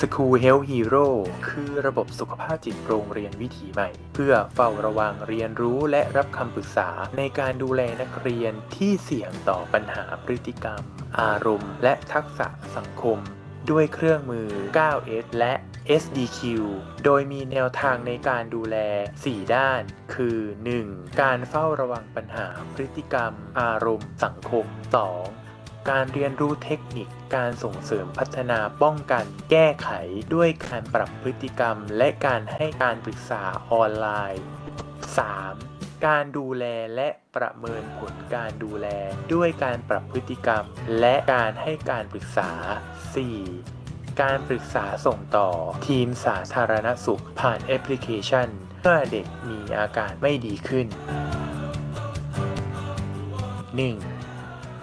School Health Hero คือระบบสุขภาพจิตโรงเรียนวิถีใหม่ เพื่อเฝ้าระวังเรียนรู้และรับคำปรึกษาในการดูแลนักเรียนที่เสี่ยงต่อปัญหาพฤติกรรม อารมณ์ และทักษะสังคม ด้วยเครื่องมือ 9S และ SDQ โดยมีแนวทางในการดูแล 4 ด้าน คือ 1. การเฝ้าระวังปัญหาพฤติกรรม อารมณ์ สังคม 2. การเรียนรู้เทคนิคการส่งเสริมพัฒนาป้องกัน แก้ไขด้วยการปรับพฤติกรรม และการให้การปรึกษาออนไลน์ 3. การดูแลและประเมินผลการดูแล ด้วยการปรับพฤติกรรม และการให้การปรึกษา 4. การปรึกษาส่งต่อทีมสาธารณสุขผ่านแอปพลิเคชันเมื่อเด็กมีอาการไม่ดีขึ้น 1.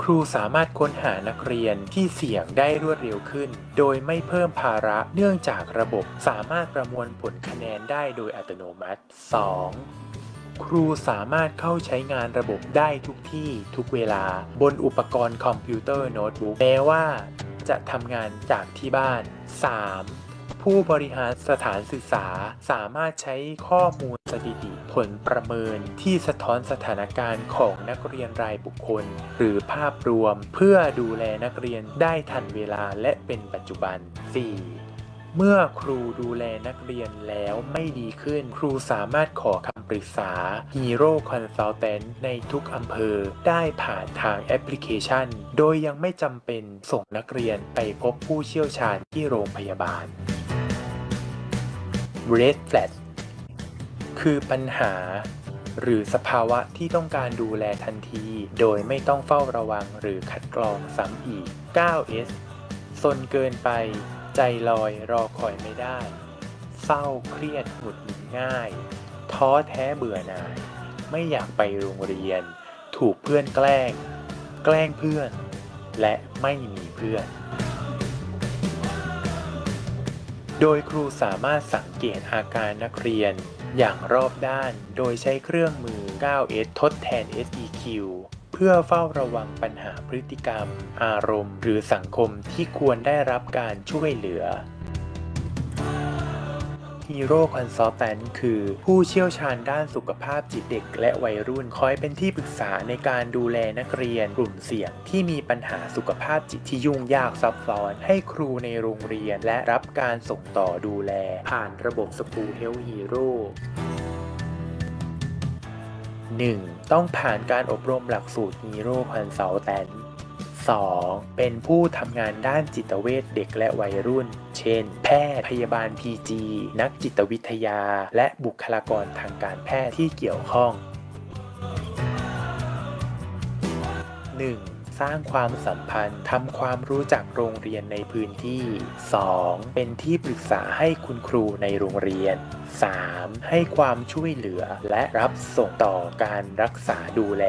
ครูสามารถค้นหานักเรียนที่เสี่ยงได้รวดเร็วขึ้น โดยไม่เพิ่มภาระเนื่องจากระบบสามารถประมวลผลคะแนนได้โดยอัตโนมัติ 2. ครูสามารถเข้าใช้งานระบบได้ทุกที่ทุกเวลา บนอุปกรณ์คอมพิวเตอร์โน้ตบุ๊กแม้ว่า จะทำงานจากที่บ้าน 3. ผู้บริหารสถานศึกษาสามารถใช้ข้อมูลสถิติผลประเมินที่สะท้อนสถานการณ์ของนักเรียนรายบุคคล หรือภาพรวมเพื่อดูแลนักเรียนได้ทันเวลาและเป็นปัจจุบัน 4. เมื่อครูดูแลนักเรียนแล้วไม่ดีขึ้น ครูสามารถขอคำปรึกษา Hero Consultant ในทุกอำเภอ ได้ผ่านทางแอปพลิเคชัน โดยยังไม่จำเป็นส่งนักเรียนไปพบผู้เชี่ยวชาญที่โรงพยาบาล Red Flag คือปัญหา หรือสภาวะที่ต้องการดูแลทันที โดยไม่ต้องเฝ้าระวังหรือคัดกรองซ้ำอีก 9S ซนเกินไป ใจลอยรอคอยไม่ได้ เศร้าเครียดหงุดหงิดง่าย ท้อแท้เบื่อหน่าย ไม่อยากไปโรงเรียน ถูกเพื่อนแกล้ง แกล้งเพื่อน และไม่มีเพื่อน โดยครูสามารถสังเกตอาการนักเรียน อย่างรอบด้าน โดยใช้เครื่องมือ 9S ทดแทน SEQ เพื่อเฝ้าระวังปัญหาพฤติกรรม อารมณ์ หรือสังคมที่ควรได้รับการช่วยเหลือ Hero Consultant คือ ผู้เชี่ยวชาญด้านสุขภาพจิตเด็ก และวัยรุ่นคอยเป็นที่ปรึกษาในการดูแลนักเรียนกลุ่มเสี่ยง ที่มีปัญหาสุขภาพจิตที่ยุ่งยากซับซ้อน ให้ครูในโรงเรียนและรับการส่งต่อดูแล ผ่านระบบ School Health Hero 1. ต้องผ่านการอบรมหลักสูตร Hero Consultant 2. เป็นผู้ทำงานด้านจิตเวชเด็กและวัยรุ่น เช่น แพทย์พยาบาล PG นักจิตวิทยา และบุคลากรทางการแพทย์ที่เกี่ยวข้อง 1. สร้างความสัมพันธ์ทำความรู้จักโรงเรียนในพื้นที่ 2. เป็นที่ปรึกษาให้คุณครูในโรงเรียน 3. ให้ความช่วยเหลือและรับส่งต่อการรักษาดูแล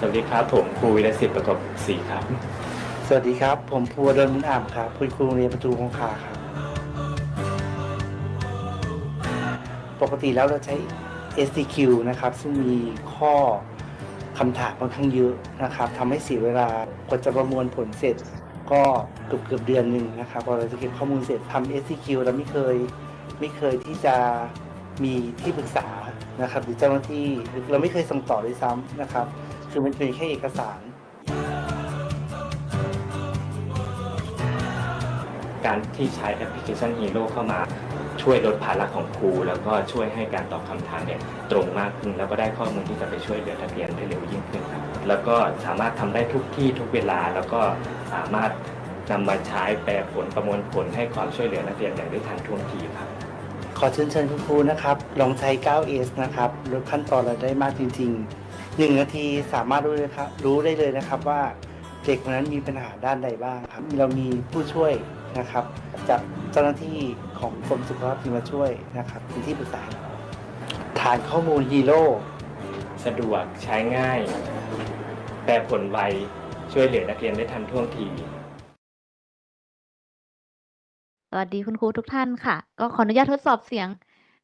สวัสดีครับ ผมครูวิรศิษฐ์ประกอบศรีครับ สวัสดีครับ ผมภูวดลมุนอ่ำครับคุณครูโรงเรียนประตูคงคาครับ ปกติแล้วเราใช้ SDQ นะครับ ซึ่งมีข้อคำถามค่อนข้างเยอะนะครับทำให้เสียเวลากว่าจะประมวลผลเสร็จ ก็เกือบเกือบเดือนหนึ่งนะครับพอเราจะเก็บข้อมูลเสร็จทำ SDQ เราไม่เคยไม่เคยที่จะมีที่ปรึกษานะครับหรือเจ้าหน้าที่หรือเราไม่เคยส่งต่อด้วยซ้ำนะครับ คือมันเป็นแค่เอกสาร การที่ใช้แอปพลิเคชัน Hero เข้ามา ช่วยลดภาระของครู แล้วก็ช่วยให้การตอบคำถามเนี่ยตรงมากขึ้น แล้วก็ได้ข้อมูลที่จะไปช่วยเหลือนักเรียนได้เร็วยิ่งขึ้นครับแล้วก็สามารถทำได้ทุกที่ทุกเวลาแล้วก็สามารถนำมาใช้แปลผลประมวลผลให้ความช่วยเหลือนักเรียนอย่างได้ทันท่วงทีครับ ขอเชิญเชิญคุณครูนะครับ ลองใช้ 9S นะครับลดขั้นตอนเราได้มากจริง ๆ 1นาทีสามารถรู้เลยครับรู้ได้เลยนะครับว่าเด็กคนนั้นมีปัญหาด้านใดบ้างครับ เรามีผู้ช่วยนะครับจากเจ้าหน้าที่ของกรมสุขภาพที่มาช่วยนะครับเป็นที่ปรึกษาฐานข้อมูลฮีโร่สะดวกใช้ง่าย แปลผลไวช่วยเหลือนักเรียนได้ทันท่วงทีสวัสดีคุณครูทุกท่านค่ะ ก็ขออนุญาตทดสอบเสียง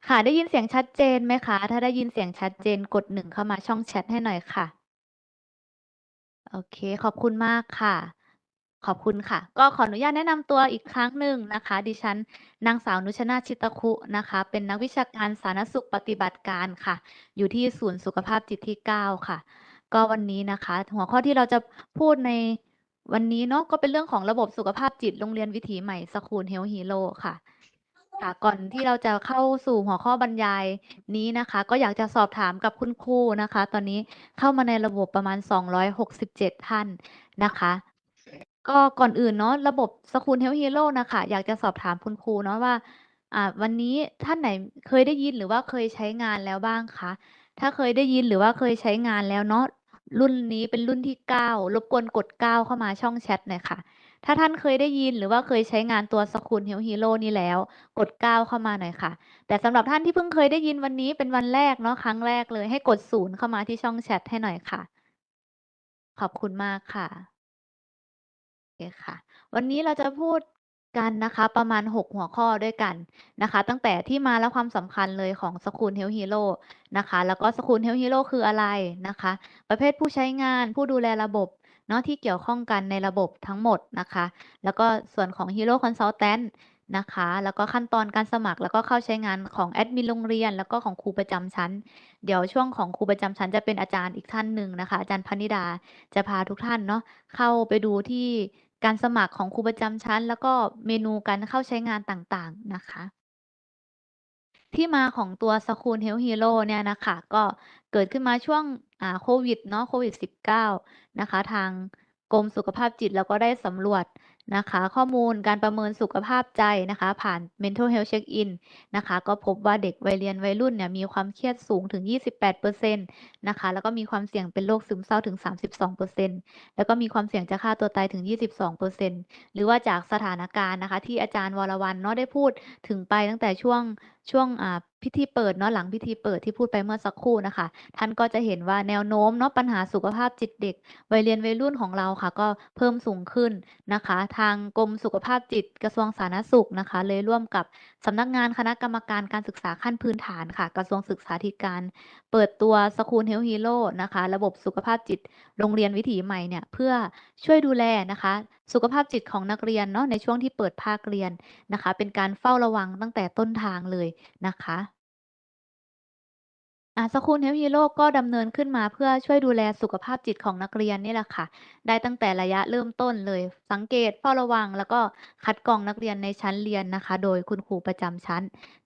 ค่ะ ได้ยินเสียงชัดเจนไหมคะ ถ้าได้ยินเสียงชัดเจนกดหนึ่งเข้ามาช่องแชทให้หน่อยค่ะ โอเค ขอบคุณมากค่ะ ขอบคุณค่ะ ก็ขออนุญาตแนะนำตัวอีกครั้งหนึ่งนะคะ ดิฉันนางสาว นุชนาถ ชิตคุนะคะ เป็นนักวิชาการสาธารณสุขปฏิบัติการค่ะ อยู่ที่ศูนย์สุขภาพจิตที่ 9 ค่ะ ก็วันนี้นะคะ หัวข้อที่เราจะพูดในวันนี้เนาะ ก็เป็นเรื่องของระบบสุขภาพจิต โรงเรียนวิถีใหม่สคูลเฮลฮีโร่ค่ะ ค่ะ ก่อนที่เราจะเข้าสู่หัวข้อบรรยายนี้นะคะ ก็อยากจะสอบถามกับคุณครูนะคะ ตอนนี้เข้ามาในระบบประมาณ 267 ท่านนะคะ ก็ก่อนอื่นเนาะระบบสคูลเฮลฮีโร่นะคะ อยากจะสอบถามคุณครูเนาะว่าอ่า วันนี้ท่านไหนเคยได้ยินหรือว่าเคยใช้งานแล้วบ้างคะถ้าเคยได้ยินหรือว่าเคยใช้งานแล้วเนาะรุ่นนี้เป็นรุ่นที่ 9 รบกวนกด 9 เข้ามาช่องแชทหน่อยค่ะ ถ้าท่านเคยได้ยินหรือว่าเคยใช้งานตัวสคูลเฮลฮีโร่นี้แล้ว กด 9 เข้ามาหน่อยค่ะ แต่สำหรับท่านที่เพิ่งเคยได้ยินวันนี้เป็นวันแรกเนาะครั้งแรกเลยให้กด0เข้ามาที่ช่องแชทให้หน่อยค่ะ ขอบคุณมากค่ะโอเคค่ะ วันนี้เราจะพูดกันนะคะประมาณ 6 หัวข้อด้วยกันนะคะ ตั้งแต่ที่มาและความสำคัญเลยของสคูลเฮลฮีโร่นะคะ แล้วก็สคูลเฮลฮีโร่คืออะไรนะคะ ประเภทผู้ใช้งานผู้ดูแลระบบ เนาะที่เกี่ยวข้องกันในระบบทั้งหมดนะคะ แล้วก็ส่วนของ Hero Consultant นะคะ แล้วก็ขั้นตอนการสมัครแล้วก็เข้าใช้งานของแอดมินโรงเรียน แล้วก็ของครูประจำชั้น เดี๋ยวช่วงของครูประจำชั้นจะเป็นอาจารย์อีกท่านหนึ่งนะคะ อาจารย์พนิดาจะพาทุกท่านเนาะเข้าไปดูที่การสมัครของครูประจำชั้น แล้วก็เมนูการเข้าใช้งานต่างๆนะคะ ที่มาของตัวสคูลเฮลฮีโร่เนี่ยนะคะ ก็ เกิดขึ้นมาช่วงอ่าโควิดเนาะโควิด -19 นะคะ ทางกรมสุขภาพจิตเราก็ได้สำรวจนะคะ ข้อมูลการประเมินสุขภาพใจนะคะ ผ่าน mental health check in นะคะ ก็พบว่าเด็กวัยเรียนวัยรุ่นเนี่ยมีความเครียดสูงถึง 28%นะคะ แล้วก็มีความเสี่ยงเป็นโรคซึมเศร้าถึง 32%แล้วก็มีความเสี่ยงจะฆ่าตัวตายถึง 22%หรือว่าจากสถานการณ์นะคะ ที่อาจารย์วรวรรณเนาะได้พูดถึงไปตั้งแต่ช่วงช่วงอ่า พิธีเปิดเนาะหลังพิธีเปิดที่พูดไปเมื่อสักครู่นะคะ ท่านก็จะเห็นว่าแนวโน้มเนาะปัญหาสุขภาพจิตเด็ก วัยเรียนวัยรุ่นของเราค่ะ ก็เพิ่มสูงขึ้นนะคะ ทางกรมสุขภาพจิตกระทรวงสาธารณสุขนะคะ เลยร่วมกับสำนักงานคณะกรรมการการศึกษาขั้นพื้นฐานค่ะ กระทรวงศึกษาธิการ เปิดตัวสคูลเฮลฮีโร่นะคะ ระบบสุขภาพจิตโรงเรียนวิถีใหม่เนี่ยเพื่อช่วยดูแลนะคะสุขภาพจิตของนักเรียนเนาะในช่วงที่เปิดภาคเรียนนะคะ เป็นการเฝ้าระวังตั้งแต่ต้นทางเลยนะคะ อ่าสคูลเฮลฮีโร่ ก็ดำเนินขึ้นมาเพื่อช่วยดูแลสุขภาพจิตของนักเรียนนี่แหละค่ะ ได้ตั้งแต่ระยะเริ่มต้นเลย สังเกต เฝ้าระวัง แล้วก็คัดกรองนักเรียนในชั้นเรียนนะคะ โดยคุณครูประจำชั้น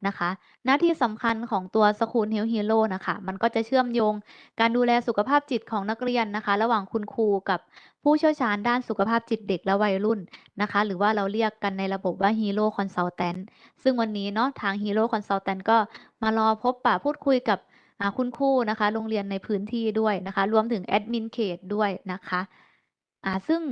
นะคะ หน้าที่สำคัญของตัวสคูลเฮลฮีโร่นะคะมันก็จะเชื่อมโยงการดูแลสุขภาพจิตของนักเรียนนะคะ ระหว่างคุณครูกับผู้เชี่ยวชาญด้านสุขภาพจิตเด็กและวัยรุ่นนะคะ หรือว่าเราเรียกกันในระบบว่า Hero Consultant ซึ่งวันนี้เนาะ ทาง Hero Consultant ก็มารอพบปะพูดคุยกับ อ่าคุณครูนะคะ โรงเรียนในพื้นที่ด้วยนะคะ รวมถึงแอดมินเขตด้วยนะคะอ่าซึ่ง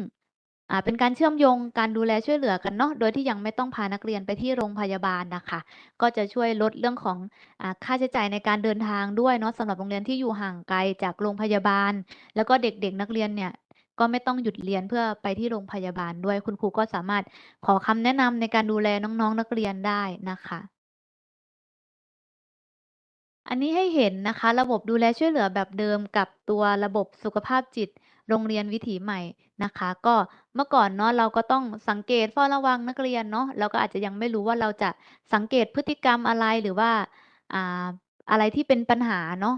อ่าเป็นการเชื่อมโยงการดูแลช่วยเหลือกันเนาะโดยที่ยังไม่ต้องพานักเรียนไปที่โรงพยาบาลนะคะ ก็จะช่วยลดเรื่องของอ่าค่าใช้จ่ายในการเดินทางด้วยเนาะสำหรับโรงเรียนที่อยู่ห่างไกลจากโรงพยาบาล แล้วก็เด็กๆนักเรียนเนี่ยก็ไม่ต้องหยุดเรียนเพื่อไปที่โรงพยาบาลด้วยคุณครูก็สามารถขอคำแนะนำในการดูแลน้องๆนักเรียนได้นะคะ อันนี้ให้เห็นนะคะ ระบบดูแลช่วยเหลือแบบเดิมกับตัวระบบสุขภาพจิต โรงเรียนวิถีใหม่นะคะ ก็เมื่อก่อนเนาะเราก็ต้องสังเกตเฝ้าระวังนักเรียนเนาะเราก็อาจจะยังไม่รู้ว่าเราจะสังเกตพฤติกรรมอะไรหรือว่าอ่าอะไรที่เป็นปัญหาเนาะ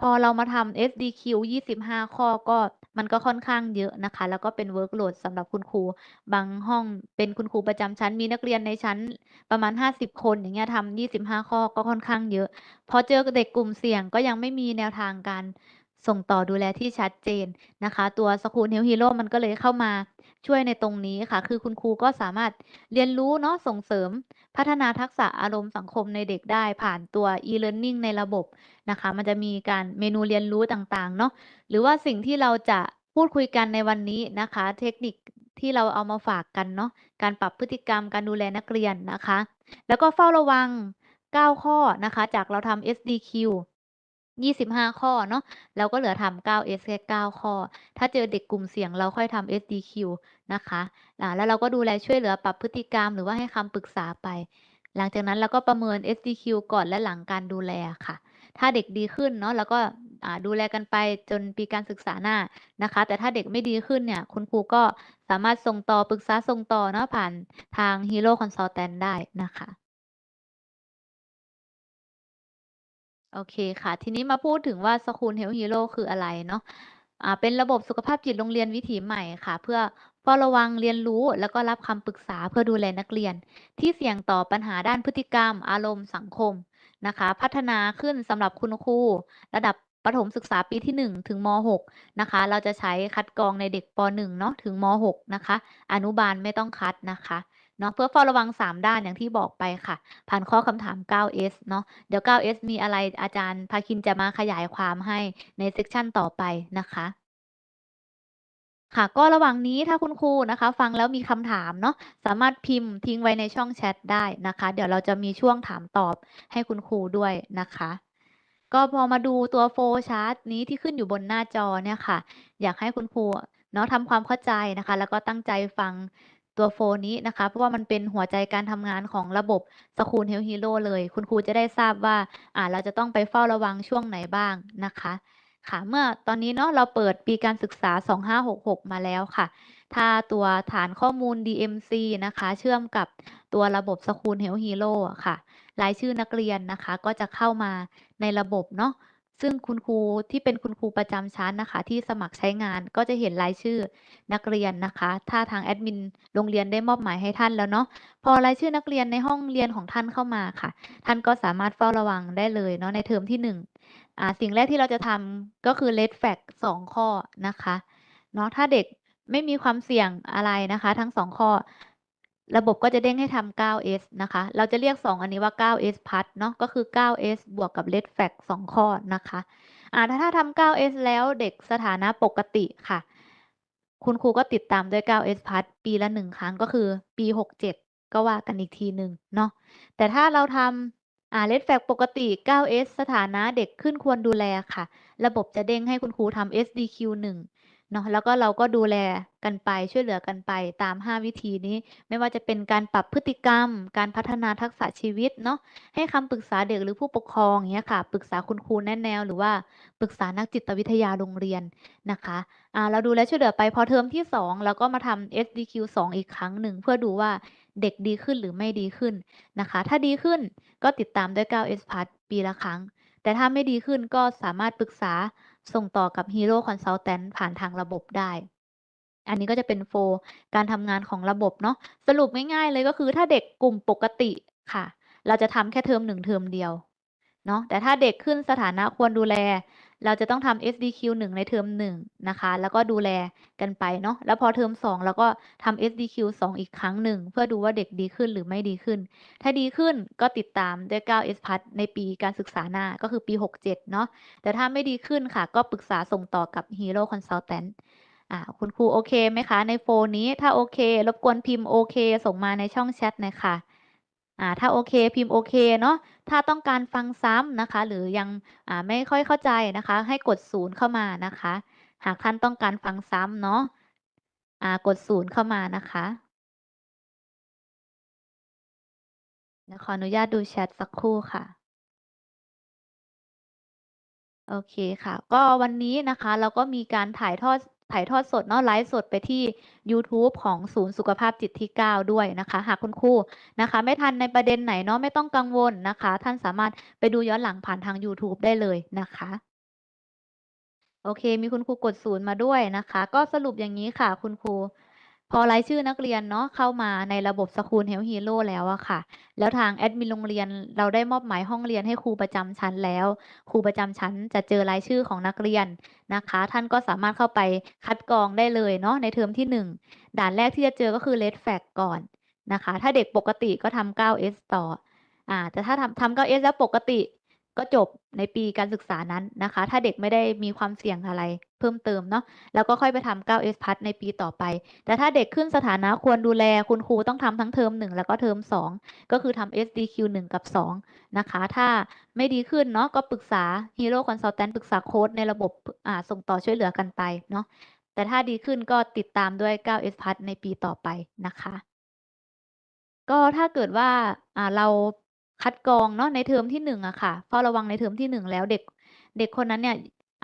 พอเรามาทำ SDQ 25 ข้อก็มันก็ค่อนข้างเยอะนะคะ แล้วก็เป็น workload สำหรับคุณครู บางห้องเป็นคุณครูประจำชั้น มีนักเรียนในชั้นประมาณ 50 คนอย่างเงี้ยทำ25 ข้อก็ค่อนข้างเยอะ พอเจอเด็กกลุ่มเสี่ยงก็ยังไม่มีแนวทางการส่งต่อดูแลที่ชัดเจนนะคะ ตัวสคูลเฮลฮีโร่มันก็เลยเข้ามา ช่วยในตรงนี้ค่ะ คือคุณครูก็สามารถเรียนรู้เนาะส่งเสริมพัฒนาทักษะอารมณ์สังคมในเด็กได้ผ่านตัว e-learning ในระบบนะคะ มันจะมีการเมนูเรียนรู้ต่างๆ เนาะหรือว่าสิ่งที่เราจะพูดคุยกันในวันนี้นะคะ เทคนิคที่เราเอามาฝากกันเนาะการปรับพฤติกรรมการดูแลนักเรียนนะคะ แล้วก็เฝ้าระวัง 9 ข้อนะคะ จากเราทำ SDQ 25 ข้อเนาะเราก็เหลือทำ 9S แค่9ข้อ ถ้าเจอเด็กกลุ่มเสี่ยงเราค่อยทำ SDQ นะคะอ่าแล้วเราก็ดูแลช่วยเหลือปรับพฤติกรรมหรือว่าให้คำปรึกษาไป หลังจากนั้นเราก็ประเมิน SDQ ก่อนและหลังการดูแลค่ะ ถ้าเด็กดีขึ้นเนาะแล้วก็ดูแลกันไปจนปีการศึกษาหน้านะคะ แต่ถ้าเด็กไม่ดีขึ้นเนี่ย คุณครูก็สามารถส่งต่อปรึกษาส่งต่อเนาะผ่านทาง Hero Consultant ได้นะคะ โอเคค่ะ ทีนี้มาพูดถึงว่า School Health Hero คืออะไรเนาะอ่าเป็นระบบสุขภาพจิตโรงเรียนวิถีใหม่ค่ะ เพื่อเฝ้าระวังเรียนรู้ แล้วก็รับคำปรึกษาเพื่อดูแลนักเรียน ที่เสี่ยงต่อปัญหาด้านพฤติกรรม อารมณ์สังคมนะคะ พัฒนาขึ้นสำหรับคุณครูระดับประถมศึกษาปีที่ 1 ถึงม .6 นะคะ เราจะใช้คัดกรองในเด็กป .1 เนาะถึงม .6 นะคะ อนุบาลไม่ต้องคัดนะคะ เนาะเพื่อเฝ้าระวัง 3 ด้านอย่างที่บอกไปค่ะ ผ่านข้อคำถาม 9S เนาะเดี๋ยว 9S มีอะไรอาจารย์ภาคินจะมาขยายความให้ในเซกชันต่อไปนะคะค่ะก็ระหว่างนี้ถ้าคุณครูนะคะ ฟังแล้วมีคำถามเนาะสามารถพิมพ์ทิ้งไว้ในช่องแชทได้นะคะ เดี๋ยวเราจะมีช่วงถามตอบให้คุณครูด้วยนะคะ ก็พอมาดูตัวโฟล์ชาร์ตนี้ที่ขึ้นอยู่บนหน้าจอเนี่ยค่ะ อยากให้คุณครูเนาะทำความเข้าใจนะคะ แล้วก็ตั้งใจฟัง ตัวโฟนี้นะคะ เพราะว่ามันเป็นหัวใจการทำงานของระบบ School Health Hero เลย คุณครูจะได้ทราบว่าอ่าเราจะต้องไปเฝ้าระวังช่วงไหนบ้างนะคะค่ะเมื่อตอนนี้เนาะเราเปิดปีการศึกษา 2566 มาแล้วค่ะ ถ้าตัวฐานข้อมูล DMC นะคะ เชื่อมกับตัวระบบ School Health Hero อะค่ะ รายชื่อนักเรียนนะคะ ก็จะเข้ามาในระบบเนาะ ซึ่งคุณครูที่เป็นคุณครูประจำชั้นนะคะ ที่สมัครใช้งานก็จะเห็นรายชื่อนักเรียนนะคะ ถ้าทางแอดมินโรงเรียนได้มอบหมายให้ท่านแล้วเนาะพอรายชื่อนักเรียนในห้องเรียนของท่านเข้ามาค่ะ ท่านก็สามารถเฝ้าระวังได้เลยเนาะในเทอมที่1อ่าสิ่งแรกที่เราจะทำก็คือ red flag สองข้อนะคะเนาะถ้าเด็กไม่มีความเสี่ยงอะไรนะคะ ทั้งสองข้อ ระบบก็จะเด้งให้ทำ 9S นะคะ เราจะเรียก 2 อันนี้ว่า 9S พัดเนาะ ก็คือ 9S บวกกับ red flag สองข้อนะคะอ่าถ้าถ้าทำ 9S แล้วเด็กสถานะปกติค่ะ คุณครูก็ติดตามด้วย 9S พัดปีละหนึ่งครั้งก็คือปี 67 ก็ว่ากันอีกทีหนึ่งเนาะ แต่ถ้าเราทำอ่า red flag ปกติ 9S สถานะเด็กขึ้นควรดูแลค่ะ ระบบจะเด้งให้คุณครูทำ SDQ 1 เนาะแล้วก็เราก็ดูแลกันไปช่วยเหลือกันไปตาม 5 วิธีนี้ ไม่ว่าจะเป็นการปรับพฤติกรรม การพัฒนาทักษะชีวิตเนาะให้คำปรึกษาเด็กหรือผู้ปกครองอย่างเงี้ยค่ะ ปรึกษาคุณครูแนะแนว หรือว่าปรึกษานักจิตวิทยาโรงเรียนนะคะอ่าเราดูแลช่วยเหลือไปพอเทอมที่ 2 เราก็มาทำ SDQ 2 อีกครั้งหนึ่งเพื่อดูว่าเด็กดีขึ้นหรือไม่ดีขึ้นนะคะ ถ้าดีขึ้นก็ติดตามด้วย 9S พัดปีละครั้ง แต่ถ้าไม่ดีขึ้นก็สามารถปรึกษา ส่งต่อกับ Hero Consultant ผ่านทางระบบได้ อันนี้ก็จะเป็นโฟล์การทำงานของระบบเนาะสรุปง่ายๆเลยก็คือถ้าเด็กกลุ่มปกติค่ะ เราจะทำแค่เทอมหนึ่งเทอมเดียวเนาะแต่ถ้าเด็กขึ้นสถานะควรดูแล เราจะต้องทำ SDQ 1 ในเทอม1นะคะ แล้วก็ดูแลกันไปเนาะ แล้วพอเทอม2เราก็ทำ SDQ 2 อีกครั้งหนึ่ง เพื่อดูว่าเด็กดีขึ้นหรือไม่ดีขึ้น ถ้าดีขึ้นก็ติดตามด้วย 9S พัดในปีการศึกษาหน้าก็คือปี 67 เนาะ แต่ถ้าไม่ดีขึ้นค่ะ ก็ปรึกษาส่งต่อกับ Hero Consultant อ่าคุณครูโอเคไหมคะ ในโฟนนี้ถ้าโอเค รบกวนพิมพ์โอเค ส่งมาในช่องแชทหน่อยค่ะ อ่าถ้าโอเคพิมพ์โอเคเนาะถ้าต้องการฟังซ้ำนะคะ หรือยังอ่าไม่ค่อยเข้าใจนะคะ ให้กดศูนย์เข้ามานะคะ หากท่านต้องการฟังซ้ำเนาะอ่ากดศูนย์เข้ามานะคะขออนุญาตดูแชทสักครู่ค่ะโอเคค่ะ ก็วันนี้นะคะเราก็มีการถ่ายทอด ถ่ายทอดสดเนาะไลฟ์สดไปที่ YouTube ของศูนย์สุขภาพจิตที่ 9 ด้วยนะคะ หากคุณครูนะคะ ไม่ทันในประเด็นไหนเนาะไม่ต้องกังวลนะคะ ท่านสามารถไปดูย้อนหลังผ่านทาง YouTube ได้เลยนะคะ โอเค มีคุณครูกดศูนย์มาด้วยนะคะ ก็สรุปอย่างนี้ค่ะคุณครู พอรายชื่อนักเรียนเนาะเข้ามาในระบบ School Health Hero แล้วอะค่ะ แล้วทางแอดมินโรงเรียนเราได้มอบหมายห้องเรียนให้ครูประจำชั้นแล้ว ครูประจำชั้นจะเจอรายชื่อของนักเรียนนะคะ ท่านก็สามารถเข้าไปคัดกรองได้เลยเนาะในเทอมที่ 1 ด่านแรกที่จะเจอก็คือ red flag ก่อนนะคะ ถ้าเด็กปกติก็ทำ 9S ต่ออ่าแต่ถ้าทำทำ 9S แล้วปกติก็จบในปีการศึกษานั้นนะคะ ถ้าเด็กไม่ได้มีความเสี่ยงอะไร เพิ่มเติมเนาะแล้วก็ค่อยไปทำ 9S พัดในปีต่อไป แต่ถ้าเด็กขึ้นสถานะควรดูแลคุณครูต้องทำทั้งเทอม 1 แล้วก็เทอม 2 ก็คือทำ SDQ 1 กับ 2 นะคะ ถ้าไม่ดีขึ้นเนาะก็ปรึกษา Hero Consultant ปรึกษาโค้ดในระบบอ่าส่งต่อช่วยเหลือกันไปเนาะแต่ถ้าดีขึ้นก็ติดตามด้วย 9S พัดในปีต่อไปนะคะ ก็ถ้าเกิดว่าอ่าเราคัดกรองเนาะในเทอมที่หนึ่งอะค่ะเฝ้าระวังในเทอมที่หนึ่งแล้วเด็กเด็กคนนั้นเนี่ย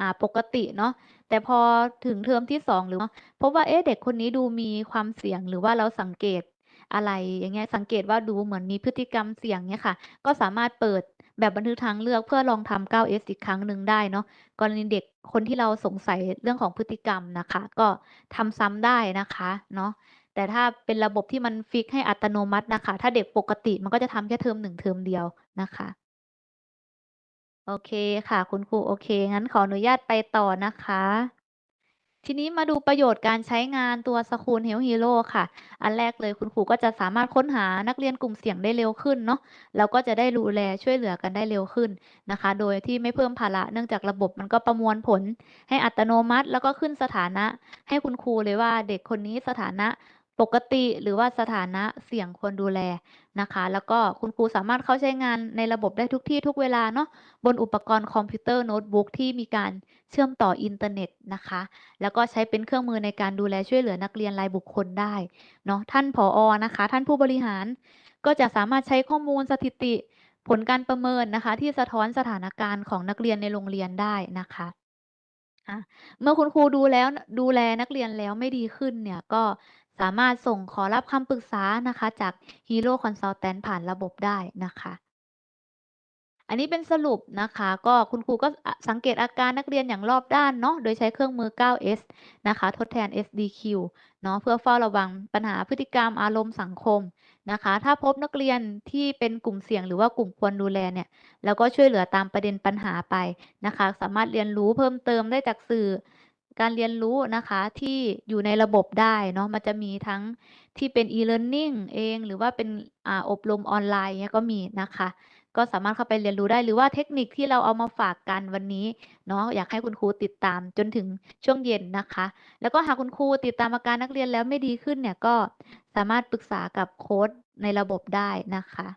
อ่าปกติเนาะแต่พอถึงเทอมที่สองหรือว่าพบว่าเอ๊ะเด็กคนนี้ดูมีความเสี่ยงหรือว่าเราสังเกตอะไรอย่างเงี้ยสังเกตว่าดูเหมือนมีพฤติกรรมเสี่ยงเนี่ยค่ะ ก็สามารถเปิดแบบบันทึกทางเลือกเพื่อลองทำ 9S อีกครั้งหนึ่งได้เนาะกรณีเด็กคนที่เราสงสัยเรื่องของพฤติกรรมนะคะ ก็ทำซ้ำได้นะคะเนาะแต่ถ้าเป็นระบบที่มันฟิกให้อัตโนมัตินะคะ ถ้าเด็กปกติมันก็จะทำแค่เทอมหนึ่งเทอมเดียวนะคะ โอเคค่ะ คุณครู โอเค งั้นขออนุญาตไปต่อนะคะ ทีนี้มาดูประโยชน์การใช้งานตัว School Health Hero ค่ะ อันแรกเลยคุณครูก็จะสามารถค้นหานักเรียนกลุ่มเสี่ยงได้เร็วขึ้นเนาะแล้วก็จะได้ดูแลช่วยเหลือกันได้เร็วขึ้นนะคะ โดยที่ไม่เพิ่มภาระเนื่องจากระบบมันก็ประมวลผลให้อัตโนมัติ แล้วก็ขึ้นสถานะให้คุณครูเลยว่าเด็กคนนี้สถานะ ปกติหรือว่าสถานะเสี่ยงควรดูแลนะคะ แล้วก็คุณครูสามารถเข้าใช้งานในระบบได้ทุกที่ทุกเวลาเนาะบนอุปกรณ์คอมพิวเตอร์โน้ตบุ๊กที่มีการเชื่อมต่ออินเทอร์เน็ตนะคะ แล้วก็ใช้เป็นเครื่องมือในการดูแลช่วยเหลือนักเรียนรายบุคคลได้เนาะท่านผอนะคะ ท่านผู้บริหารก็จะสามารถใช้ข้อมูลสถิติผลการประเมินนะคะ ที่สะท้อนสถานการณ์ของนักเรียนในโรงเรียนได้นะคะอะเมื่อคุณครูดูแล้วดูแลนักเรียนแล้วไม่ดีขึ้นเนี่ยก็ สามารถส่งขอรับคำปรึกษานะคะจาก Hero Consultant ผ่านระบบได้นะคะ อันนี้เป็นสรุปนะคะ ก็คุณครูก็สังเกตอาการนักเรียนอย่างรอบด้านเนาะโดยใช้เครื่องมือ 9S นะคะ ทดแทน SDQ เนาะเพื่อเฝ้าระวังปัญหาพฤติกรรมอารมณ์สังคมนะคะ ถ้าพบนักเรียนที่เป็นกลุ่มเสี่ยงหรือว่ากลุ่มควรดูแลเนี่ย แล้วก็ช่วยเหลือตามประเด็นปัญหาไปนะคะ สามารถเรียนรู้เพิ่มเติมได้จากสื่อ การเรียนรู้นะคะที่อยู่ในระบบได้เนาะมันจะมีทั้งที่เป็น e-learning เองหรือว่าเป็นออบรมออนไลน์เนี่ยก็มีนะคะ ก็สามารถเข้าไปเรียนรู้ได้หรือว่าเทคนิคที่เราเอามาฝากกันวันนี้เนาะอยากให้คุณครูติดตามจนถึงช่วงเย็นนะคะ แล้วก็หากคุณครูติดตามอาการนักเรียนแล้วไม่ดีขึ้นเนี่ยก็สามารถปรึกษากับโค้ชในระบบได้นะคะ